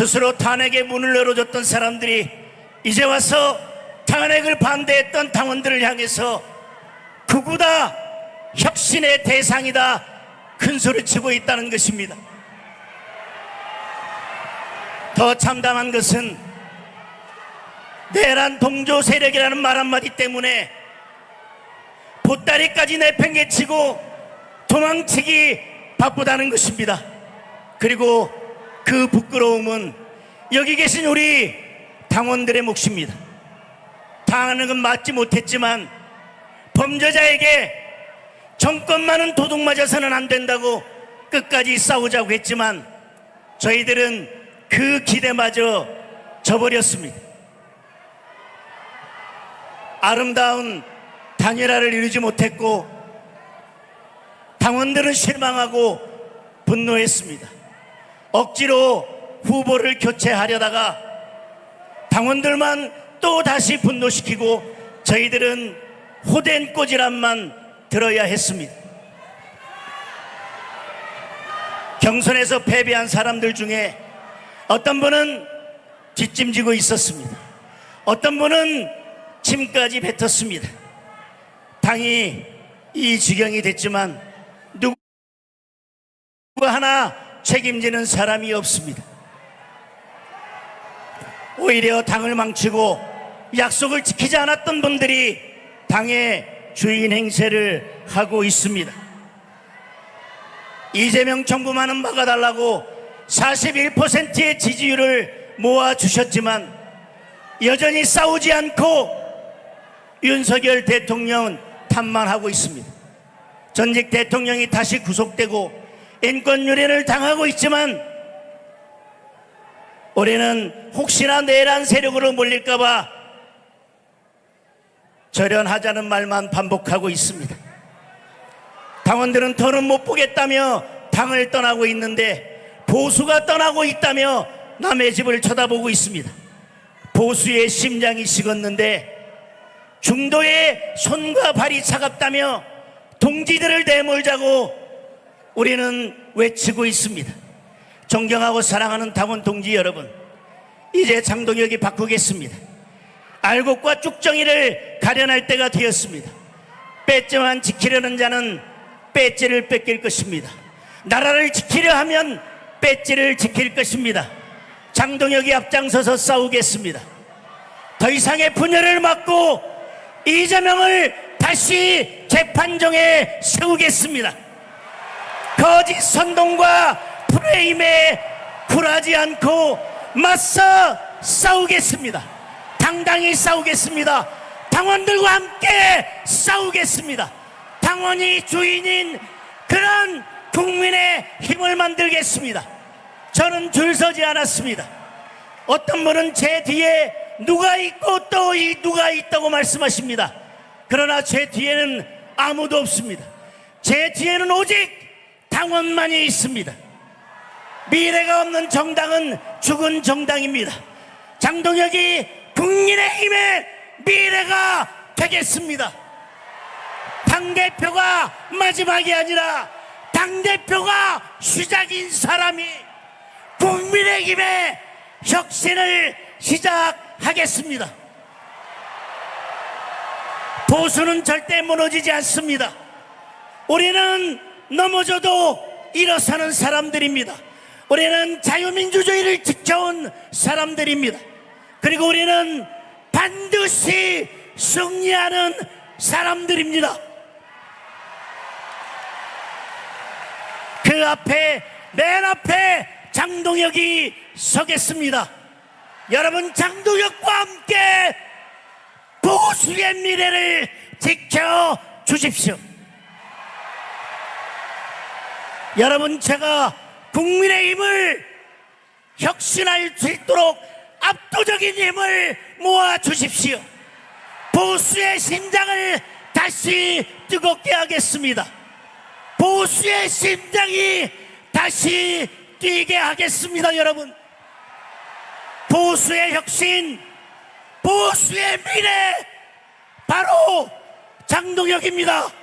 스스로 탄핵의 문을 열어줬던 사람들이 이제 와서 탄핵을 반대했던 당원들을 향해서 극우다 혁신의 대상이다 큰 소리 치고 있다는 것입니다. 더 참담한 것은 내란 동조 세력이라는 말 한마디 때문에 보따리까지 내팽개치고 도망치기 바쁘다는 것입니다. 그리고 그 부끄러움은 여기 계신 우리 당원들의 몫입니다. 당하는 건 맞지 못했지만 범죄자에게 정권만은 도둑 맞아서는 안 된다고 끝까지 싸우자고 했지만 저희들은 그 기대마저 저버렸습니다. 아름다운 단일화를 이루지 못했고 당원들은 실망하고 분노했습니다. 억지로 후보를 교체하려다가 당원들만 또 다시 분노시키고 저희들은 호된 꼬지람만 들어야 했습니다. 경선에서 패배한 사람들 중에 어떤 분은 뒷짐지고 있었습니다. 어떤 분은 침까지 뱉었습니다. 당이 이 지경이 됐지만 누구 하나 책임지는 사람이 없습니다. 오히려 당을 망치고 약속을 지키지 않았던 분들이 당의 주인 행세를 하고 있습니다. 이재명 정부만은 막아달라고 41%의 지지율을 모아주셨지만 여전히 싸우지 않고 윤석열 대통령은 탓만 하고 있습니다. 전직 대통령이 다시 구속되고 인권 유린을 당하고 있지만 올해는 혹시나 내란 세력으로 몰릴까봐 절연하자는 말만 반복하고 있습니다. 당원들은 더는 못 보겠다며 당을 떠나고 있는데 보수가 떠나고 있다며 남의 집을 쳐다보고 있습니다. 보수의 심장이 식었는데 중도의 손과 발이 차갑다며 동지들을 내몰자고 우리는 외치고 있습니다. 존경하고 사랑하는 당원 동지 여러분, 이제 장동혁이 바꾸겠습니다. 알곡과 쭉정이를 가려낼 때가 되었습니다. 배째만 지키려는 자는 배째를 뺏길 것입니다. 나라를 지키려 하면 배째를 지킬 것입니다. 장동혁이 앞장서서 싸우겠습니다. 더 이상의 분열을 막고 이재명을 다시 재판정에 세우겠습니다. 거짓 선동과 프레임에 굴하지 않고 맞서 싸우겠습니다. 당당히 싸우겠습니다. 당원들과 함께 싸우겠습니다. 당원이 주인인 그런 국민의 힘을 만들겠습니다. 저는 줄 서지 않았습니다. 어떤 분은 제 뒤에 누가 있고 또 이 누가 있다고 말씀하십니다. 그러나 제 뒤에는 아무도 없습니다. 제 뒤에는 오직 당원만이 있습니다. 미래가 없는 정당은 죽은 정당입니다. 장동혁이 국민의힘의 미래가 되겠습니다. 당대표가 마지막이 아니라 당대표가 시작인 사람이 국민의힘의 혁신을 시작하겠습니다. 보수는 절대 무너지지 않습니다. 우리는 넘어져도 일어서는 사람들입니다. 우리는 자유민주주의를 지켜온 사람들입니다. 그리고 우리는 반드시 승리하는 사람들입니다. 그 앞에, 맨 앞에 장동혁이 서겠습니다. 여러분, 장동혁과 함께 보수의 미래를 지켜 주십시오. 여러분, 제가 국민의 힘을 혁신할 수 있도록 압도적인 힘을 모아 주십시오. 보수의 심장을 다시 뜨겁게 하겠습니다. 보수의 심장이 다시 뛰게 하겠습니다, 여러분. 보수의 혁신, 보수의 미래, 바로 장동혁입니다.